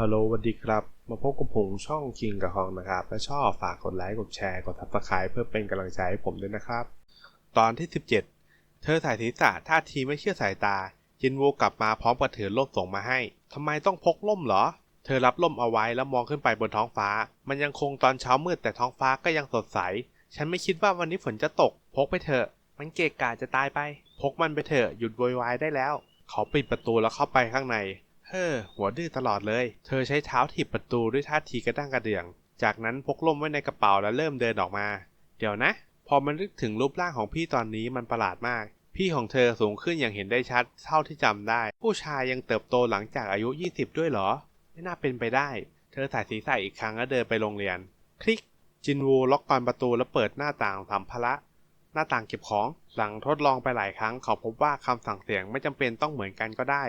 ฮัลโหลสวัสดีครับ มาพบกับผมช่องคิงกับฮองนะครับ ถ้าชอบฝากกดไลค์ กดแชร์ กด subscribe เพื่อเป็นกำลังใจให้ผมด้วยนะครับ ตอนที่ 17 เธอถ่ายศีรษะท่าทีไม่เชื่อสายตา จินวูกลับมาพร้อมกับถือร่มส่งมาให้ ทำไมต้องพกร่มเหรอ เธอรับร่มเอาไว้แล้วมองขึ้นไปบนท้องฟ้า มันยังคงตอนเช้ามืดแต่ท้องฟ้าก็ยังสดใส ฉันไม่คิดว่าวันนี้ฝนจะตก พกไปเถอะ มันเกะกะจะตายไป พกมันไปเถอะ หยุดโวยวายได้แล้ว เขาปิดประตูแล้วเข้าไปข้างใน เฮ้อหัวดื้อตลอดเลย เธอใช้เท้าถีบประตูด้วยท่าทีกระด้างกระเดื่อง จากนั้นพกล่มไว้ในกระเป๋าแล้วเริ่มเดินออกมา เดี๋ยวนะ พอมันนึกถึงรูปร่างของพี่ตอนนี้มันประหลาดมาก พี่ของเธอสูงขึ้นอย่างเห็นได้ชัดเท่าที่จำได้ ผู้ชายยังเติบโตหลังจากอายุ 20 ด้วยเหรอ ไม่น่าเป็นไปได้ เธอใส่ศีรษะอีกครั้งแล้วเดินไปโรงเรียน คลิก จินวูล็อกกรประตูแล้วเปิดหน้าต่างสัมภาระหน้าต่างเก็บของ หลังทดลองไปหลายครั้งเขาพบว่าคำสั่งเสียงไม่จำเป็นต้องเหมือนกันก็ได้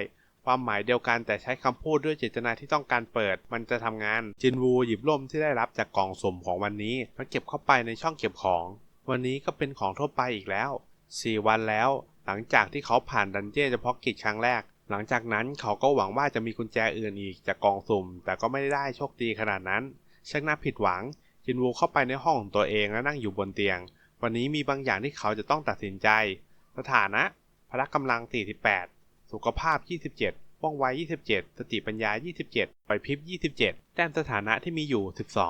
ความหมายเดียวกันแต่ใช้คำพูดด้วยเจตนาที่ต้องการเปิด มันจะทำงาน จินวูหยิบร่มที่ได้รับจากกล่องสุ่มของวันนี้แล้วเก็บเข้าไปในช่องเก็บของ วันนี้ก็เป็นของทั่วไปอีกแล้ว 4 วันแล้ว หลังจากที่เขาผ่านดันเจี้ยนเฉพาะกิจครั้งแรก หลังจากนั้นเขาก็หวังว่าจะมีกุญแจอื่นอีกจากกล่องสุ่ม แต่ก็ไม่ได้โชคดีขนาดนั้นช่างน่าผิดหวัง จินวูเข้าไปในห้องของตัวเองและนั่งอยู่บนเตียง วันนี้มีบางอย่างที่เขาจะต้องตัดสินใจ สถานะพละกำลัง 48 สุขภาพ 27ว่องไว 27 สติปัญญา 27ไหวพริบ 27 แต้มสถานะที่มีอยู่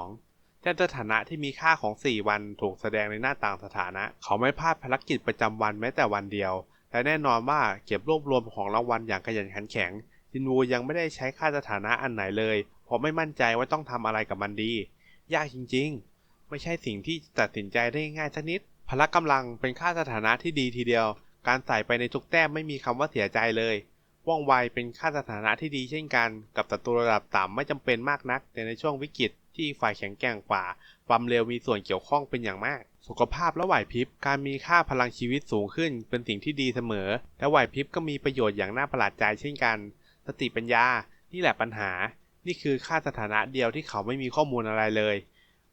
12 แต้มสถานะที่มีค่าของ 4 วันถูกแสดงในหน้าต่างสถานะ เขาไม่พลาดภารกิจประจำวันแม้แต่วันเดียว และแน่นอนว่าเก็บรวบรวมของรางวัลอย่างขยันขันแข็ง จินวูยังไม่ได้ใช้ค่าสถานะอันไหนเลย เพราะไม่มั่นใจว่าต้องทำอะไรกับมันดี ยากจริง ๆ ไม่ใช่สิ่งที่ตัดสินใจได้ง่ายสักนิดพละกำลังเป็นค่าสถานะที่ดีทีเดียว การใส่ไปในทุกแต้มไม่มีคำว่าเสียใจเลย ว่องไวเป็นค่าสถานะที่ดีเช่นกัน กับศัตรูระดับต่ำไม่จำเป็นมากนัก แต่ในช่วงวิกฤตที่ฝ่ายแข็งแกร่งกว่า ความเร็วมีส่วนเกี่ยวข้องเป็นอย่างมาก สุขภาพและไหวพริบ การมีค่าพลังชีวิตสูงขึ้น เป็นสิ่งที่ดีเสมอ และไหวพริบก็มีประโยชน์อย่างน่าประหลาดใจเช่นกัน สติปัญญา นี่แหละปัญหา นี่คือค่าสถานะเดียวที่เขาไม่มีข้อมูลอะไรเลย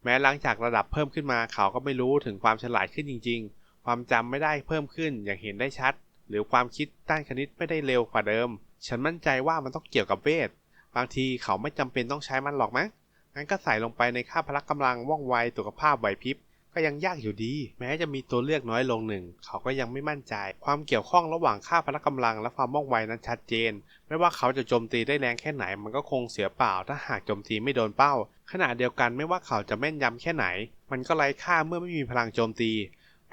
แม้หลังจากระดับเพิ่มขึ้นมาเขาก็ไม่รู้ถึงความฉลาดขึ้นจริง ๆ ความจำไม่ได้เพิ่มขึ้นอย่างเห็นได้ชัด หรือความคิดด้านคณิตไม่ได้เร็วกว่าเดิม ฉันมั่นใจว่ามันต้องเกี่ยวกับเวท บางทีเขาไม่จำเป็นต้องใช้มันหรอกมั้งงั้นก็ใส่ลงไปในค่าพละกำลังว่องไวสุขภาพไหวพริบก็ยังยากอยู่ดี แม้จะมีตัวเลือกน้อยลงหนึ่ง เขาก็ยังไม่มั่นใจ ความเกี่ยวข้องระหว่างค่าพละกำลังและความว่องไวนั้นชัดเจน ไม่ว่าเขาจะโจมตีได้แรงแค่ไหน มันก็คงเสียเปล่า ถ้าหากโจมตีไม่โดนเป้า ขณะเดียวกันไม่ว่าเขาจะแม่นยำแค่ไหน มันก็ไร้ค่าเมื่อไม่มีพลังโจมตี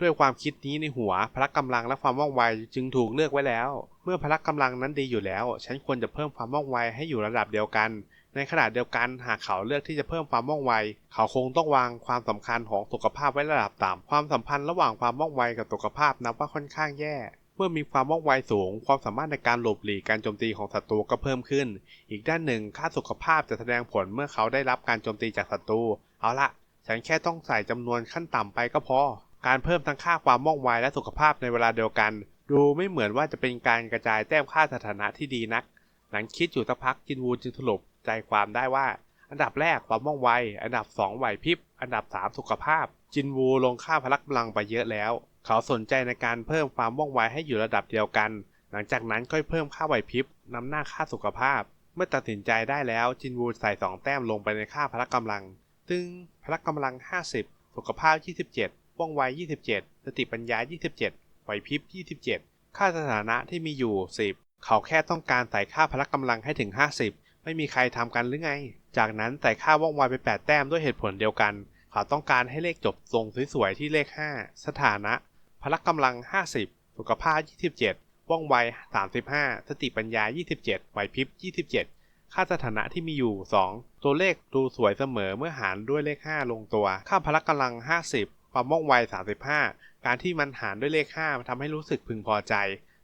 ด้วยความคิดนี้ในหัวพละกำลังและความว่องไวจึงถูกเลือกไว้แล้ว เมื่อพละกำลังนั้นดีอยู่แล้ว ฉันควรจะเพิ่มความว่องไวให้อยู่ระดับเดียวกัน ในขณะเดียวกันหากเขาเลือกที่จะเพิ่มความว่องไว เขาคงต้องวางความสำคัญของสุขภาพไว้ระดับต่ำความสัมพันธ์ระหว่างความว่องไวกับสุขภาพนับว่าค่อนข้างแย่เมื่อมีความว่องไวสูง ความสามารถในการหลบหลีกการโจมตีของศัตรูก็เพิ่มขึ้น อีกด้านหนึ่งค่าสุขภาพจะแสดงผลเมื่อเขาได้รับการโจมตีจากศัตรู เอาละฉันแค่ต้องใส่จำนวนขั้นต่ำไปก็พอ การเพิ่มทั้งค่าความว่องไวและสุขภาพในเวลาเดียวกัน ดูไม่เหมือนว่าจะเป็นการกระจายแต้มค่าสถานะที่ดีนัก หลังคิดอยู่สักพักจินวูจึงสรุปใจความได้ว่า อันดับแรกความว่องไว อันดับ 2 ไหวพริบ อันดับ 3 สุขภาพ จินวูลงค่าพลักำลังไปเยอะแล้ว เขาสนใจในการเพิ่มความว่องไวให้อยู่ระดับเดียวกัน หลังจากนั้นค่อยเพิ่มค่าไหวพริบนำหน้าค่าสุขภาพ เมื่อตัดสินใจได้แล้วจินวูใส่2แต้มลงไปในค่าพละกำลังตึงพละกำลัง 50 สุขภาพ 27 ว่องไว 27 สติปัญญา 27 ไหวพริบ 27 ค่าสถานะที่มีอยู่ 10 เขาแค่ต้องการใส่ค่าพละกำลังให้ถึง 50 ไม่มีใครทำกันหรือไง จากนั้นใส่ค่าว่องไวไป 8 แต้มด้วยเหตุผลเดียวกัน เขาต้องการให้เลขจบทรงสวยๆที่เลข 5 สถานะ พละกำลัง 50 สุขภาพ 27 ว่องไว 35 สติปัญญา 27 ไหวพริบ 27ค่าสถานะที่มีอยู่ 2 ตัวเลขดูสวยเสมอเมื่อหารด้วยเลข 5 ลงตัว ค่าพละกำลัง 50 ความว่องไว 35 การที่มันหารด้วยเลข5มันทำให้รู้สึกพึงพอใจ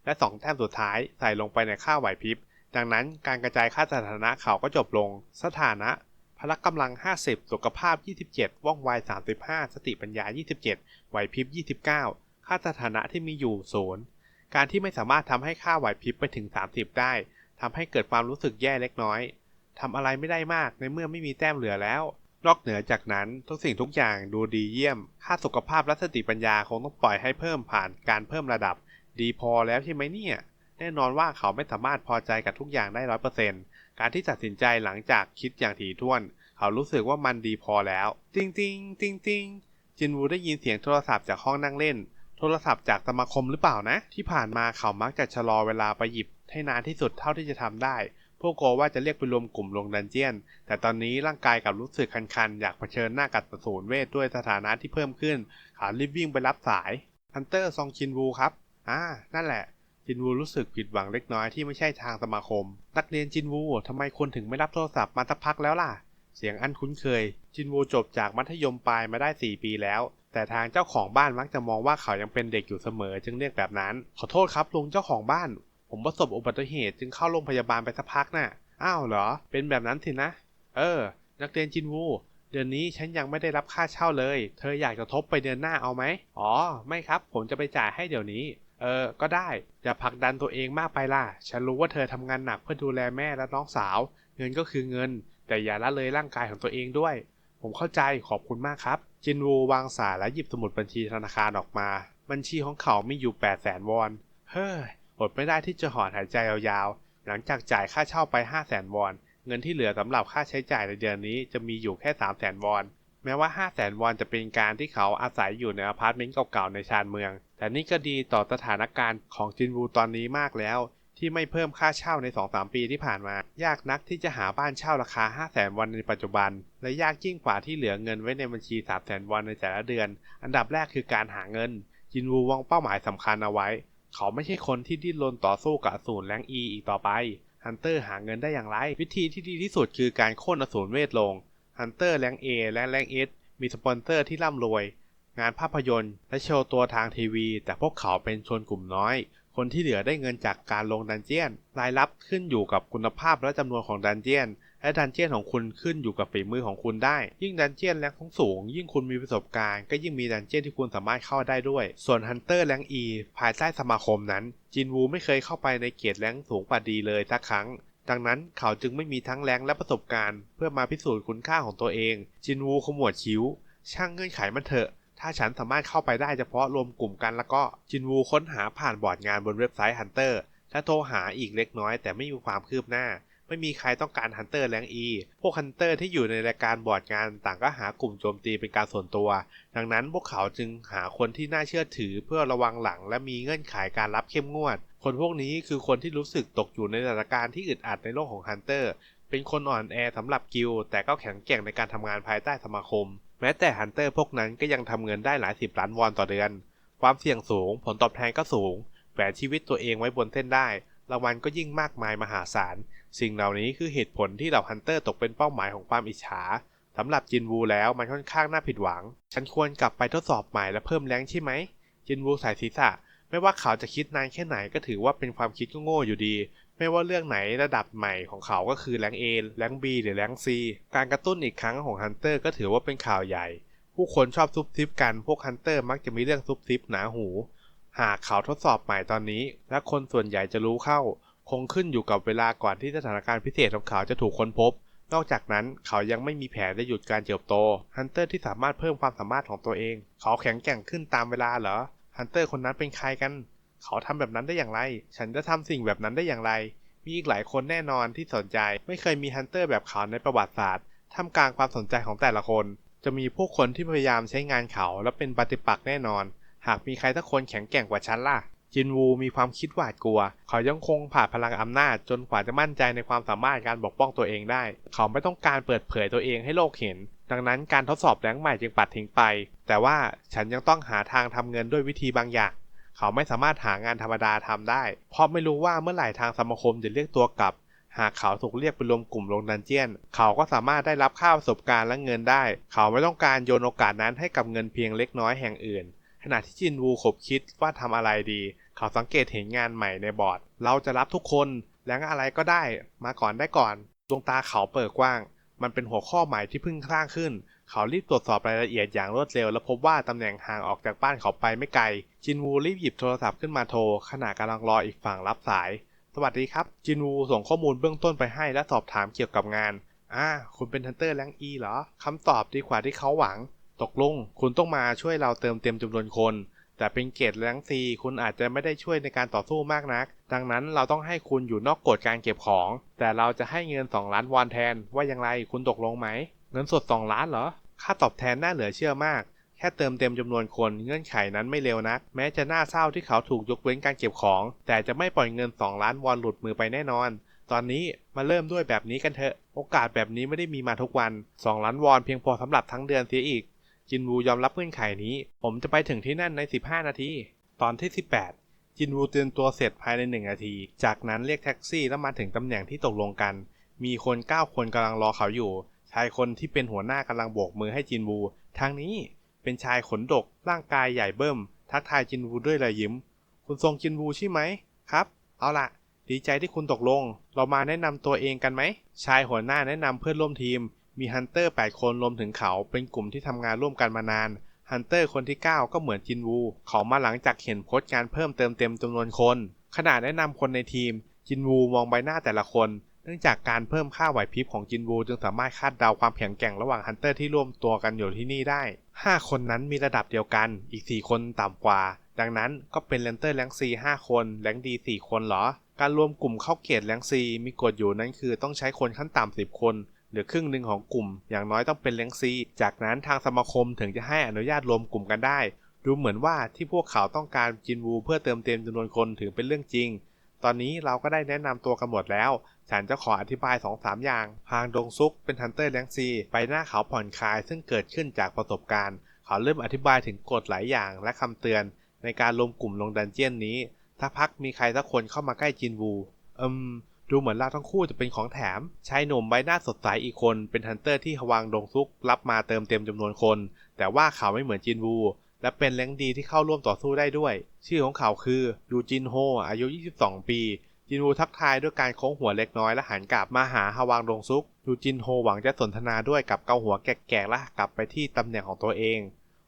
และ 2 แต้มสุดท้ายใส่ลงไปในค่าไหวพริบ ดังนั้นการกระจายค่าสถานะเขาก็จบลง สถานะพละกำลัง 50 สุขภาพ 27 ว่องไว 35 สติปัญญา 27 ไหวพริบ 29 ค่าสถานะที่มีอยู่0การที่ไม่สามารถทำให้ค่าไหวพริบไปถึง 30 ได้ทำให้เกิดความรู้สึกแย่เล็กน้อยทำอะไรไม่ได้มากในเมื่อไม่มีแต้มเหลือแล้ว นอกเหนือจากนั้นทุกสิ่งทุกอย่างดูดีเยี่ยม ค่าสุขภาพและสติปัญญาคงต้องปล่อยให้เพิ่มผ่านการเพิ่มระดับ ดีพอแล้วใช่ไหมเนี่ย แน่นอนว่าเขาไม่สามารถพอใจกับทุกอย่างได้ร้อยเปอร์เซ็นต์การที่ตัดสินใจหลังจากคิดอย่างถี่ถ้วน เขารู้สึกว่ามันดีพอแล้วติงติงติงติงจินวูได้ยินเสียงโทรศัพท์จากห้องนั่งเล่น โทรศัพท์จากสมาคมหรือเปล่านะ ที่ผ่านมาเขามักจะชะลอเวลาไปหยิบให้นานที่สุดเท่าที่จะทำได้ พวกโกว่าจะเรียกไปรวมกลุ่มลงดันเจียน แต่ตอนนี้ร่างกายกับรู้สึกคันๆ อยากเผชิญหน้ากับประสูนเวทด้วยสถานะที่เพิ่มขึ้นขารีบวิ่งไปรับสายฮันเตอร์ซองชินวูครับ อ่า นั่นแหละ จินวูรู้สึกผิดหวังเล็กน้อยที่ไม่ใช่ทางสมาคม นักเรียนจินวูทำไมคุณถึงไม่รับโทรศัพท์มาสักพักแล้วล่ะ เสียงอันคุ้นเคย จินวูจบจากมัธยมปลายมาได้ 4 ปีแล้ว แต่ทางเจ้าของบ้านมักจะมองว่าเขายังเป็นเด็กอยู่เสมอ จึงเรียกแบบนั้น ขอโทษครับลุงเจ้าของบ้าน ผมประสบอุบัติเหตุจึงเข้าโรงพยาบาลไปสักพักน่ะ อ้าวเหรอ เป็นแบบนั้นสินะ เออ นักเรียนจินวู เดือนนี้ฉันยังไม่ได้รับค่าเช่าเลย เธออยากจะทบไปเดือนหน้าเอาไหม อ๋อ ไม่ครับ ผมจะไปจ่ายให้เดี๋ยวนี้ เออ ก็ได้ อย่าผลักดันตัวเองมากไปล่ะ ฉันรู้ว่าเธอทำงานหนักเพื่อดูแลแม่และน้องสาว เงินก็คือเงิน แต่อย่าละเลยร่างกายของตัวเองด้วย ผมเข้าใจ ขอบคุณมากครับ จินวูวางสายและหยิบสมุดบัญชีธนาคารออกมา บัญชีของเขามีอยู่8 0 0แสนวอน เฮ้ย อดไม่ได้ที่จะหอนหายใจยาวๆ หลังจากจ่ายค่าเช่าไป 5 0 0แสนวอน เงินที่เหลือสำหรับค่าใช้จ่ายในเดือนนี้จะมีอยู่แค่ 3 0 0แสนวอน แม้ว่า 5 0 0แสนวอนจะเป็นการที่เขาอาศัยอยู่ในอพาร์ตเมนต์เก่าๆ ในชานเมือง แต่นี่ก็ดีต่อสถานการณ์ของจินวูตอนนี้มากแล้ว ที่ไม่เพิ่มค่าเช่าใน 2-3 ปีที่ผ่านมา ยากนักที่จะหาบ้านเช่าราคา 5 0 0แสนวอนในปัจจุบัน และยากยิ่งกว่าที่เหลือเงินไว้ในบัญชี 3 0 0แสนวอนในแต่ละเดือน อันดับแรกคือการหาเงินจินวูวางเป้าหมายสำคัญเอาไว้ เขาไม่ใช่คนที่ดิ้นรนต่อสู้กับอสูรแรงอีอีกต่อไป ฮันเตอร์หาเงินได้อย่างไร วิธีที่ดีที่สุดคือการโค่นอสูรเวทลง ฮันเตอร์แรงเอและแรงเอสมีสปอนเซอร์ที่ร่ำรวย งานภาพยนตร์ และโชว์ตัวทางทีวี แต่พวกเขาเป็นชนกลุ่มน้อย คนที่เหลือได้เงินจากการลงดันเจียน รายรับขึ้นอยู่กับคุณภาพและจำนวนของดันเจียน และดันเจียนของคุณขึ้นอยู่กับฝีมือของคุณได้ ยิ่งดันเจียนแรงของสูง ยิ่งคุณมีประสบการณ์ ก็ยิ่งมีดันเจียนที่คุณสามารถเข้าได้ด้วย ส่วนฮันเตอร์แรงอีภายใต้สมาคมนั้น จินวูไม่เคยเข้าไปในเกียรติแรงสูงกว่าดีเลยสักครั้งดังนั้นเขาจึงไม่มีทั้งแรงและประสบการณ์ เพื่อมาพิสูจน์คุณค่าของตัวเอง จินวูขมวดคิ้ว ช่างเงื่อนไขมันเถอะ ถ้าฉันสามารถเข้าไปได้เฉพาะรวมกลุ่มกันแล้วก็จินวูค้นหาผ่านบอร์ดงานบนเว็บไซต์ฮันเตอร์และโทรหาอีกเล็กน้อยแต่ไม่มีความคืบหน้า ไม่มีใครต้องการฮันเตอร์แรงอีพวกฮันเตอร์ที่อยู่ในรายการบอร์ดงานต่างก็หากลุ่มโจมตีเป็นการส่วนตัว ดังนั้นพวกเขาจึงหาคนที่น่าเชื่อถือเพื่อระวังหลังและมีเงื่อนไขการรับเข้มงวด คนพวกนี้คือคนที่รู้สึกตกอยู่ในสถานการณ์ที่อึดอัดในโลกของฮันเตอร์เป็นคนอ่อนแอสำหรับกิลแต่ก็แข็งแกร่งในการทำงานภายใต้สมาคม แม้แต่ฮันเตอร์พวกนั้นก็ยังทำเงินได้หลายสิบล้านวอนต่อเดือน ความเสี่ยงสูง ผลตอบแทนก็สูงแฝงชีวิตตัวเองไว้บนเส้นได้รางวัลก็ยิ่งมากมายมหาศาล สิ่งเหล่านี้คือเหตุผลที่เหล่าฮันเตอร์ตกเป็นเป้าหมายของความอิจฉาสำหรับจินวูแล้วมันค่อนข้างน่าผิดหวัง ฉันควรกลับไปทดสอบใหม่และเพิ่มแรงใช่ไหม จินวูสายศีรษะ ไม่ว่าเขาจะคิดนานแค่ไหนก็ถือว่าเป็นความคิดก็โง่อยู่ดี ไม่ว่าเรื่องไหนระดับใหม่ของเขาก็คือแรงเอแรงบีหรือแรงซีการกระตุ้นอีกครั้งของฮันเตอร์ก็ถือว่าเป็นข่าวใหญ่ ผู้คนชอบซุบซิบกัน พวกฮันเตอร์มักจะมีเรื่องซุบซิบหนาหู หากเขาทดสอบใหม่ตอนนี้ และคนส่วนใหญ่จะรู้เข้า คงขึ้นอยู่กับเวลาก่อนที่สถานการณ์พิเศษของเขาจะถูกค้นพบ นอกจากนั้นเขายังไม่มีแผนจะหยุดการเติบโต ฮันเตอร์ที่สามารถเพิ่มความสามารถของตัวเอง เขาแข็งแกร่งขึ้นตามเวลาเหรอ ฮันเตอร์คนนั้นเป็นใครกัน เขาทำแบบนั้นได้อย่างไร ฉันจะทำสิ่งแบบนั้นได้อย่างไร มีอีกหลายคนแน่นอนที่สนใจ ไม่เคยมีฮันเตอร์แบบเขาในประวัติศาสตร์ ท่ามกลางความสนใจของแต่ละคน จะมีผู้คนที่พยายามใช้งานเขาและเป็นปฏิปักษ์แน่นอน หากมีใครสักคนแข็งแกร่งกว่าฉันล่ะ จินวูมีความคิดหวาดกลัว เขายังคงผ่าพลังอำนาจจนกว่าจะมั่นใจในความสามารถการปกป้องตัวเองได้ เขาไม่ต้องการเปิดเผยตัวเองให้โลกเห็น ดังนั้นการทดสอบแรงใหม่จึงปัดทิ้งไป แต่ว่าฉันยังต้องหาทางทำเงินด้วยวิธีบางอย่าง เขาไม่สามารถหางานธรรมดาทำได้ เพราะไม่รู้ว่าเมื่อไหร่ทางสมาคมจะเรียกตัวกลับ หากเขาถูกเรียกไปรวมกลุ่มลงดันเจียน เขาก็สามารถได้รับค่าประสบการณ์และเงินได้ เขาไม่ต้องการโยนโอกาสนั้นให้กับเงินเพียงเล็กน้อยแห่งอื่น ณะที่จินวูขบคิดว่าทำอะไรดี เขาสังเกตเห็นงานใหม่ในบอร์ด เราจะรับทุกคนแรงอะไรก็ได้มาก่อนได้ก่อน ดวงตาเขาเปิดกว้าง มันเป็นหัวข้อใหม่ที่เพิ่งสร้างขึ้น เขารีบตรวจสอบรายละเอียดอย่างรวดเร็ว และพบว่าตำแหน่งห่างออกจากบ้านเขาไปไม่ไกล จินวูรีบหยิบโทรศัพท์ขึ้นมาโทรขณะกำลังรออีกฝั่งรับสาย สวัสดีครับ จินวูส่งข้อมูลเบื้องต้นไปให้และสอบถามเกี่ยวกับงานอ่าคุณเป็นฮันเตอร์แรงอีเหรอคำตอบดีกว่าที่เขาหวัง ตกลงคุณต้องมาช่วยเราเติมเต็มจำนวนคน แต่เป็นเกรดแรงซีคุณอาจจะไม่ได้ช่วยในการต่อสู้มากนัก ดังนั้นเราต้องให้คุณอยู่นอกกฎการเก็บของ แต่เราจะให้เงิน 2 ล้านวอนแทน ว่าอย่างไรคุณตกลงไหม เงินสด 2 ล้านเหรอ ค่าตอบแทนน่าเหลือเชื่อมาก แค่เติมเต็มจำนวนคนเงื่อนไขนั้นไม่เร็วนัก แม้จะน่าเศร้าที่เขาถูกยกเว้นการเก็บของ แต่จะไม่ปล่อยเงิน 2 ล้านวอนหลุดมือไปแน่นอนตอนนี้มาเริ่มด้วยแบบนี้กันเถอะ โอกาสแบบนี้ไม่ได้มีมาทุกวัน 2 ล้านวอนเพียงพอสำหรับทั้งเดือนเสียอีก จินวูยอมรับเงื่อนไขนี้ ผมจะไปถึงที่นั่นใน 15 นาที ตอนที่ 18 จินวูเตรียมตัวเสร็จภายใน 1 นาที จากนั้นเรียกแท็กซี่แล้วมาถึงตำแหน่งที่ตกลงกัน มีคน 9 คนกำลังรอเขาอยู่ ชายคนที่เป็นหัวหน้ากำลังโบกมือให้จินวู ทางนี้เป็นชายขนดก ร่างกายใหญ่เบิ้มทักทายจินวูด้วยรอยยิ้ม คุณทรงจินวูใช่ไหมครับ เอาล่ะดีใจที่คุณตกลง เรามาแนะนำตัวเองกันไหม ชายหัวหน้าแนะนำเพื่อนร่วมทีม มีฮันเตอร์ 8 คนรวมถึงเขาเป็นกลุ่มที่ทำงานร่วมกันมานาน ฮันเตอร์คนที่ 9 ก็เหมือนจินวู เขามาหลังจากเห็นโพสต์การเพิ่มเติมเต็มจำนวนคน ขณะแนะนำคนในทีม จินวูมองใบหน้าแต่ละคน เนื่องจากการเพิ่มค่าไหวพริบของจินวูจึงสามารถคาดเดาความแข็งแกร่งระหว่างฮันเตอร์ที่ร่วมตัวกันอยู่ที่นี่ได้ 5 คนนั้นมีระดับเดียวกัน อีก 4 คนต่ำกว่า ดังนั้นก็เป็นเลนเตอร์แรงซี5คนแรงดี4คนเหรอ การรวมกลุ่มเข้าเกตแรงซีมีกฎอยู่นั้นคือต้องใช้คนขั้นต่ำ10 คน รือครึ่งหนึ่งของกลุ่ม อย่างน้อยต้องเป็นแรงซีจากนั้นทางสมาคมถึงจะให้อนุญาตรวมกลุ่มกันได้ ดูเหมือนว่าที่พวกเขาต้องการจินวูเพื่อเติมเต็มจำนวนคนถือเป็นเรื่องจริง ตอนนี้เราก็ได้แนะนำตัวกันหมดแล้ว ฉันจะขออธิบาย2-3อย่าง พางดงซุกเป็นฮันเตอร์แรงซีไปหน้าเขาผ่อนคลายซึ่งเกิดขึ้นจากประสบการณ์ เขาเริ่มอธิบายถึงกฎหลายอย่างและคำเตือน ในการรวมกลุ่มลงดันเจียนนี้ถ้าพักมีใครสักคนเข้ามาใกล้จินวู อืม ดูเหมือนเราทั้งคู่จะเป็นของแถม ชายหนุ่มใบหน้าสดใสอีกคน เป็นฮันเตอร์ที่ฮวางดงซุก รับมาเติมเต็มจำนวนคน แต่ว่าเขาไม่เหมือนจินวู และเป็นแรงดีที่เข้าร่วมต่อสู้ได้ด้วย ชื่อของเขาคือยูจินโฮ อายุ 22 ปี จินวูทักทายด้วยการโค้งหัวเล็กน้อยและหันกลับมาหาฮวางดงซุก ยูจินโฮหวังจะสนทนาด้วยกับเกาหัวแก่ๆและกลับไปที่ตำแหน่งของตัวเอง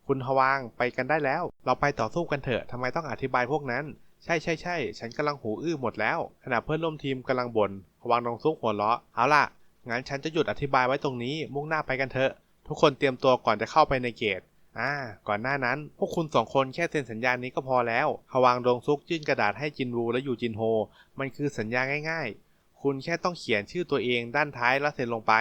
คุณฮวางไปกันได้แล้ว เราไปต่อสู้กันเถอะทำไมต้องอธิบายพวกนั้น ใช่ใช่ใช่ฉันกำลังหูอื้อหมดแล้ว ขณะเพื่อนร่วมทีมกำลังบน่นวางดงซุกหัวเราะเอาล่ะ งั้นฉันจะหยุดอธิบายไว้ตรงนี้ มุ่งหน้าไปกันเถอะ ทุกคนเตรียมตัวก่อนจะเข้าไปในเกตอ่า ก่อนหน้านั้น พวกคุณสองคนแค่เซ็นสัญญานี้ก็พอแล้วฮวางดงซุกยื่นกระดาษให้จินวูและยูจินโฮ มันคือสัญญาง่ายๆ คุณแค่ต้องเขียนชื่อตัวเองด้านท้ายแล้วเซ็นลงไป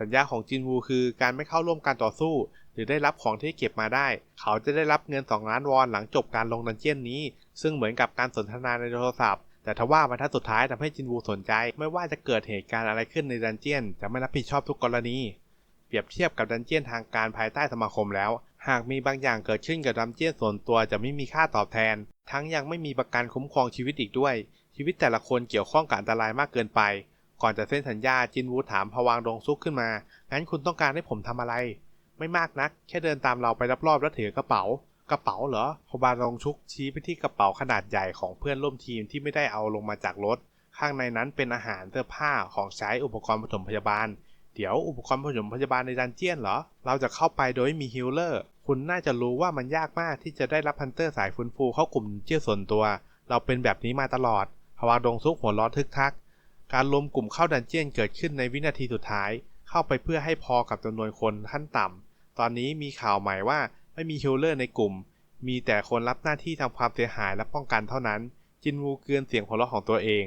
สัญญาของจินวูคือการไม่เข้าร่วมการต่อสู้ หรือได้รับของที่เก็บมาได้ เขาจะได้รับเงิน 2 ล้านวอนหลังจบการลงดันเจียนนี้ ซึ่งเหมือนกับการสนทนาในโทรศัพท์ แต่ทว่าบรรทัดสุดท้ายทำให้จินวูสนใจ ไม่ว่าจะเกิดเหตุการณ์อะไรขึ้นในดันเจียน จะไม่รับผิดชอบทุกกรณี เปรียบเทียบกับดันเจียนทางการภายใต้สมาคมแล้ว หากมีบางอย่างเกิดขึ้นกับดันเจียนส่วนตัวจะไม่มีค่าตอบแทน ทั้งยังไม่มีประกันคุ้มครองชีวิตอีกด้วย ชีวิตแต่ละคนเกี่ยวข้องกับอันตรายมากเกินไป ก่อนจะเซ็นสัญญาจินวูถามพวางดงซุกขึ้นมางั้นคุณต้องการให้ผมทำอะไร ไม่มากนัก แค่เดินตามเราไปรอบๆแล้วถือกระเป๋า กระเป๋าเหรอพบาลงชุกชี้ไปที่กระเป๋าขนาดใหญ่ของเพื่อนร่วมทีมที่ไม่ได้เอาลงมาจากรถ ข้างในนั้นเป็นอาหารเสื้อผ้าของใช้อุปกรณ์ปฐมพยาบาล เดี๋ยวอุปกรณ์ปฐมพยาบาลในดันเจียนเหรอ เราจะเข้าไปโดยมีฮิลเลอร์ คุณน่าจะรู้ว่ามันยากมากที่จะได้รับพันเตอร์สายฟื้นฟูเข้ากลุ่มเจียส่วนตัว เราเป็นแบบนี้มาตลอดพวาดงซุกหัวเร้อทึกทัก การรวมกลุ่มเข้าดันเจียนเกิดขึ้นในวินาทีสุดท้าย เข้าไปเพื่อให้พอกับจำนวนคนขั้นต่ำ ตอนนี้มีข่าวใหม่ว่าไม่มีฮิลเลอร์ในกลุ่ม มีแต่คนรับหน้าที่ทำความเสียหายและป้องกันเท่านั้น จินวูเกือนเสียงหัวเราะของตัวเอง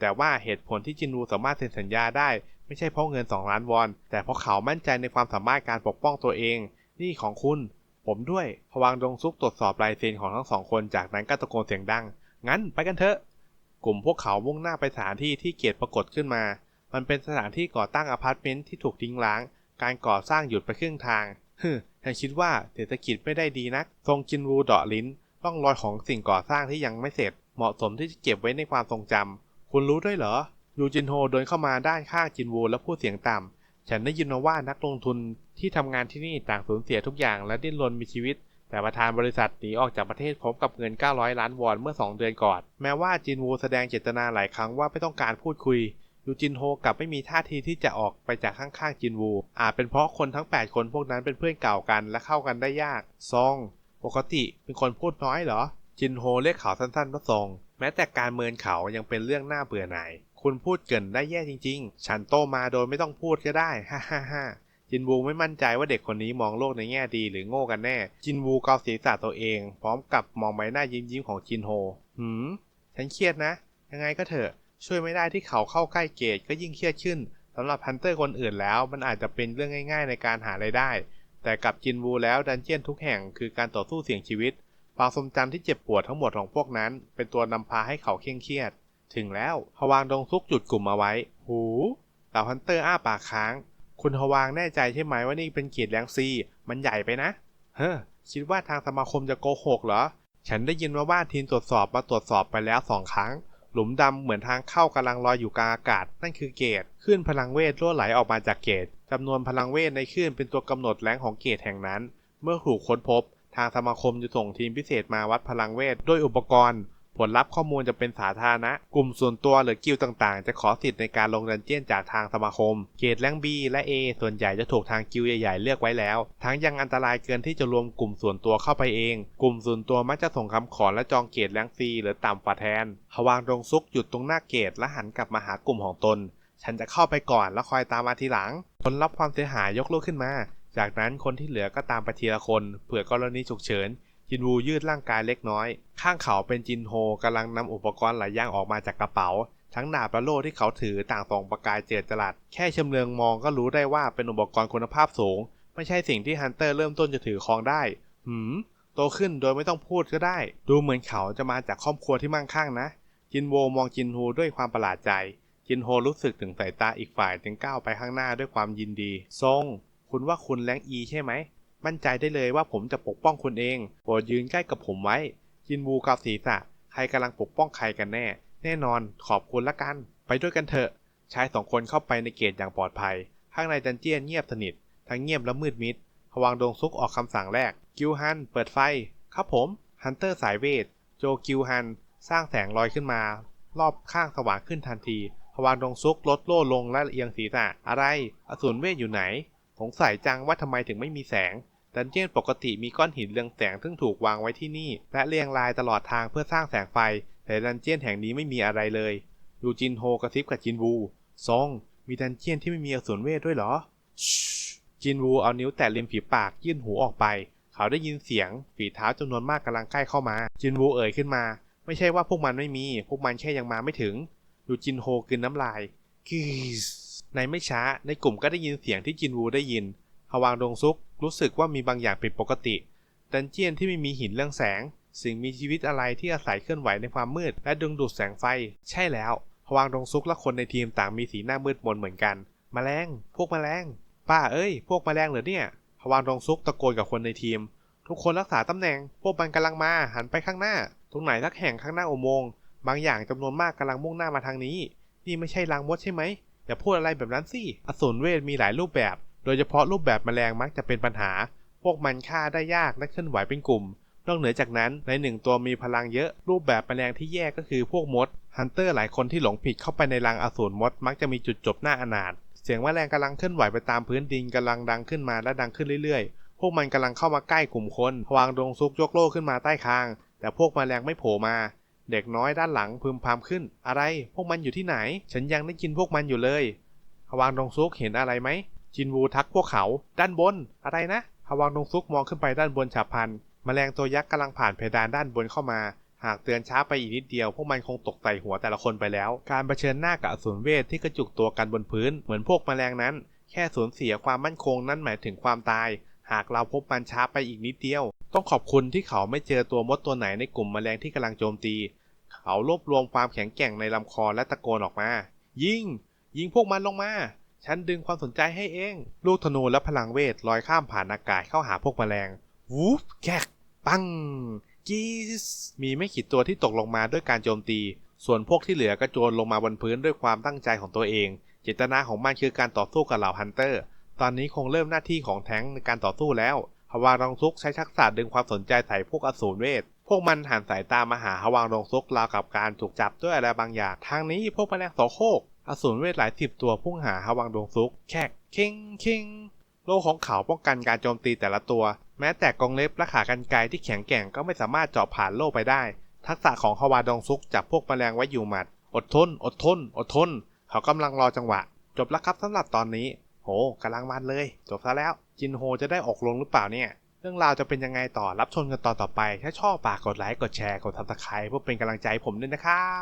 แต่ว่าเหตุผลที่จินวูสามารถเซ็นสัญญาได้ ไม่ใช่เพราะเงิน 2 ล้านวอน แต่เพราะเขามั่นใจในความสามารถการปกป้องตัวเอง นี่ของคุณ ผมด้วยพวังดงซุกตรวจสอบลายเซ็นของทั้งสองคนจากนั้นก็ตะโกนเสียงดัง งั้นไปกันเถอะ กลุ่มพวกเขามุ่งหน้าไปสถานที่ที่เกียรติปรากฏขึ้นมา มันเป็นสถานที่ก่อตั้งอพาร์ตเมนต์ที่ถูกทิ้งร้าง การก่อสร้างหยุดไปครึ่งทาง ฮึฉันคิดว่าเศรษฐกิจไม่ได้ดีนัก ทรงจินวูเดาะลิ้นร่องรอยของสิ่งก่อสร้างที่ยังไม่เสร็จ เหมาะสมที่จะเก็บไว้ในความทรงจำคุณรู้ด้วยเหรอ ยูจินโฮเดินเข้ามาด้านข้างจินวูและพูดเสียงต่ำฉันได้ยินมาว่านักลงทุนที่ทำงานที่นี่ต่างสูญเสียทุกอย่างและดิ้นรนมีชีวิต แต่ประธานบริษัทหนีออกจากประเทศพร้อมกับเงิน 900 ล้านวอนเมื่อ 2 เดือนก่อน แม้ว่าจินวูแสดงเจตนาหลายครั้งว่าไม่ต้องการพูดคุย ยูจินโฮกลับไม่มีท่าทีที่จะออกไปจากข้างๆจินวู อาจเป็นเพราะคนทั้ง 8 คนพวกนั้นเป็นเพื่อนเก่ากันและเข้ากันได้ยาก ซอง ปกติเป็นคนพูดน้อยเหรอ จินโฮเรียกเขาสั้นๆว่าซอง แม้แต่การเมินเขายังเป็นเรื่องน่าเบื่อหน่าย คุณพูดเกินได้แย่จริงๆ ฉันโตมาโดยไม่ต้องพูดก็ได้ ฮ่าฮ่าฮ่าจินวูไม่มั่นใจว่าเด็กคนนี้มองโลกในแง่ดีหรือโง่กันแน่ จินวูเกาศีรษะตัวเอง พร้อมกับมองใบหน้ายิ้มยิ้มๆของจินโฮ หืม ฉันเครียดนะ ยังไงก็เถอะ ช่วยไม่ได้ที่เขาเข้าใกล้เกตก็ยิ่งเครียดขึ้นสำหรับฮันเตอร์คนอื่นแล้ว มันอาจจะเป็นเรื่องง่าย ๆ ในการหารายได้ แต่กับจินวูแล้วดันเจียนทุกแห่งคือการต่อสู้เสี่ยงชีวิตความทรงจำที่เจ็บปวดทั้งหมดของพวกนั้น เป็นตัวนำพาให้เขาเคร่งเครียด ถึงแล้วฮวางดงซุกจุดกลุ่มเอาไว้ หูเหล่าฮันเตอร์อ้าปากค้าง คุณฮวางแน่ใจใช่ไหมว่านี่เป็นเกียรติแรงซี มันใหญ่ไปนะ เฮ้อคิดว่าทางสมาคมจะโกหกเหรอ ฉันได้ยินมาว่าทีมตรวจสอบมาตรวจสอบไปแล้วสองครั้ง หลุมดำเหมือนทางเข้ากำลังลอยอยู่กลางอากาศ นั่นคือเกตขึ้นพลังเวทรั่วไหลออกมาจากเกตจำนวนพลังเวทในคลื่นเป็นตัวกำหนดแรงของเกตแห่งนั้น เมื่อถูกค้นพบ ทางสมาคมจะส่งทีมพิเศษมาวัดพลังเวทด้วยอุปกรณ์ ผลลัพธ์ข้อมูลจะเป็นสาธารณะ กลุ่มส่วนตัวหรือกิลต่างๆ จะขอสิทธิ์ในการลงดันเจียนจากทางสมาคม เกรดแรง B และ A ส่วนใหญ่จะถูกทางกิลใหญ่ๆเลือกไว้แล้ว ทั้งยังอันตรายเกินที่จะรวมกลุ่มส่วนตัวเข้าไปเอง กลุ่มส่วนตัวมักจะส่งคำขอและจองเกรดแรง C หรือต่ำกว่าแทนฮวางดงซุกหยุดตรงหน้าเกตและหันกลับมาหากลุ่มของตน ฉันจะเข้าไปก่อนแล้วคอยตามมาทีหลัง คนรับความเสียหายยกลุกขึ้นมา จากนั้นคนที่เหลือก็ตามไปทีละคน เผื่อกรณีฉุกเฉิน จินวูยืดร่างกายเล็กน้อย ข้างเขาเป็นจินโฮกำลังนำอุปกรณ์หลายอย่างออกมาจากกระเป๋า ทั้งดาบและโล่ที่เขาถือต่างส่องประกายเจิดจรัส แค่ชำเลืองมองก็รู้ได้ว่าเป็นอุปกรณ์คุณภาพสูง ไม่ใช่สิ่งที่ฮันเตอร์เริ่มต้นจะถือครองได้ หืม โตขึ้นโดยไม่ต้องพูดก็ได้ ดูเหมือนเขาจะมาจากครอบครัวที่มั่งคั่งนะ จินโวมองจินฮูด้วยความประหลาดใจ จินโฮรู้สึกถึงสายตาอีกฝ่ายจึงก้าวไปข้างหน้าด้วยความยินดี ทรง คุณว่าคุณแรงอีใช่ไหม มั่นใจได้เลยว่าผมจะปกป้องคุณเองโปรดยืนใกล้กับผมไว้จินวูกับศีรษะ ใครกำลังปกป้องใครกันแน่ แน่นอนขอบคุณละกัน ไปด้วยกันเถอะ ชายสองคนเข้าไปในเกตอย่างปลอดภัย ข้างในดันเจียนเงียบสนิท ทั้งเงียบและมืดมิดพวางดงซุกออกคำสั่งแรก กิวฮัน เปิดไฟ ครับผม ฮันเตอร์สายเวท โจกิวฮัน สร้างแสงลอยขึ้นมา รอบข้างสว่างขึ้นทันทีพวางดงซุกลดโล่ลงและเอียงศีรษะ อะไร อสูรเวทอยู่ไหน สงสัยจังว่าทำไมถึงไม่มีแสง ดันเจียนปกติมีก้อนหินเรืองแสงซึ่งถูกวางไว้ที่นี่ และเรียงรายตลอดทางเพื่อสร้างแสงไฟ แต่ดันเจียนแห่งนี้ไม่มีอะไรเลยยูจินโฮกระซิบกับจินวูซอง มีดันเจียนที่ไม่มีอสูรเวทด้วยเหรอ จินวูเอานิ้วแตะริมฝีปากยื่นหูออกไป เขาได้ยินเสียงฝีเท้าจำนวนมากกำลังใกล้เข้ามา จินวูเอ่ยขึ้นมา ไม่ใช่ว่าพวกมันไม่มี พวกมันแค่ยังมาไม่ถึงยูจินโฮกลืนน้ำลายกิสในไม่ช้าในกลุ่มก็ได้ยินเสียงที่จินวูได้ยินฮวางดงซุก รู้สึกว่ามีบางอย่างผิดปกติ ดันเจียนที่ไม่มีหินเรื่องแสง สิ่งมีชีวิตอะไรที่อาศัยเคลื่อนไหวในความมืด และดึงดูดแสงไฟ ใช่แล้วฮวางดงซุกและคนในทีมต่างมีสีหน้ามืดมนเหมือนกันมแมลง พวกมแมลง ป้าเอ้ย พวกมแมลงเหรอเนี่ยฮวางดงซุกตะโกนกับคนในทีม ทุกคนรักษาตำแหน่ง พวกมันกำลังมาหันไปข้างหน้า ตรงไหนสักแห่งข้างหน้าอุโมงค์บางอย่างจำนวนมากกำลังมุ่งหน้ามาทางนี้ นี่ไม่ใช่ลางมดใช่ไหมอย่าพูดอะไรแบบนั้นสิอสูรเวทมีหลายรูปแบบ โดยเฉพาะรูปแบบแมลงมักจะเป็นปัญหา พวกมันฆ่าได้ยากและเคลื่อนไหวเป็นกลุ่ม นอกเหนือจากนั้นในหนึ่งตัวมีพลังเยอะ รูปแบบแมลงที่แย่ก็คือพวกมด ฮันเตอร์หลายคนที่หลงผิดเข้าไปในรังอสูรมด มักจะมีจุดจบหน้าอนาถ เสียงแมลงกำลังเคลื่อนไหวไปตามพื้นดินกำลังดังขึ้นมาและดังขึ้นเรื่อยๆ พวกมันกำลังเข้ามาใกล้กลุ่มคน วางดวงซุกยกโล่ขึ้นมาใต้คาง แต่พวกแมลงไม่โผล่มาเด็กน้อยด้านหลังพึมพำขึ้น อะไร พวกมันอยู่ที่ไหน ฉันยังได้กินพวกมันอยู่เลยฮวางดงซุกเห็นอะไรไหม จินวูทักพวกเขา ด้านบน อะไรนะฮวางดงซุกมองขึ้นไปด้านบนฉับพลันแมลงตัวยักษ์กำลังผ่านเพดานด้านบนเข้ามา หากเตือนช้าไปอีกนิดเดียว พวกมันคงตกใส่หัวแต่ละคนไปแล้ว การเผชิญหน้ากับอสูรเวทที่กระจุกตัวกันบนพื้น เหมือนพวกแมลงนั้น แค่สูญเสียความมั่นคงนั่นหมายถึงความตาย หากเราพบมันช้าไปอีกนิดเดียว ต้องขอบคุณที่เขาไม่เจอตัวมดตัวไหนในกลุ่มแมลงที่กำลังโจมตี เขารวบรวมความแข็งแกร่งในลำคอและตะโกนออกมา ยิง ยิงพวกมันลงมา ฉันดึงความสนใจให้เอง ลูกธนูและพลังเวทลอยข้ามผ่านอากาศเข้าหาพวกแมลง วูฟแกกปัง กีส มีไม่กี่ตัวที่ตกลงมาด้วยการโจมตี ส่วนพวกที่เหลือก็โจรลงมาบนพื้นด้วยความตั้งใจของตัวเอง เจตนาของมันคือการต่อสู้กับเหล่าฮันเตอร์ ตอนนี้คงเริ่มหน้าที่ของแท้งในการต่อสู้แล้วฮาวางรองซุกใช้ทักษะดึงความสนใจใส่พวกอสูรเวท พวกมันหันสายตามาหาฮาวางรองซุกราวกับการถูกจับด้วยอะไรบางอย่าง ทางนี้พวกแมลงโสโครก อสูรเวทหลายสิบตัวพุ่งหาฮวังดวงซุก แขกคิงคิงโลของเขาป้องกันการโจมตีแต่ละตัว แม้แต่กองเล็บและขากรรไกรที่แข็งแกร่งก็ไม่สามารถเจาะผ่านโลไปได้ ทักษะของฮวาดงซุกจับพวกแมลงไว้อยู่หมัด อดทน อดทน อดทน เขากำลังรอจังหวะ จบแล้วครับสำหรับตอนนี้ โหกำลังมันเลย จบซะแล้ว จินโฮจะได้ออกลงหรือเปล่าเนี่ย เรื่องราวจะเป็นยังไงต่อรับชมกันตอนต่อไป ถ้าชอบฝากกดไลค์กดแชร์กด subscribe เพื่อเป็นกำลังใจให้ผมด้วยนะครับ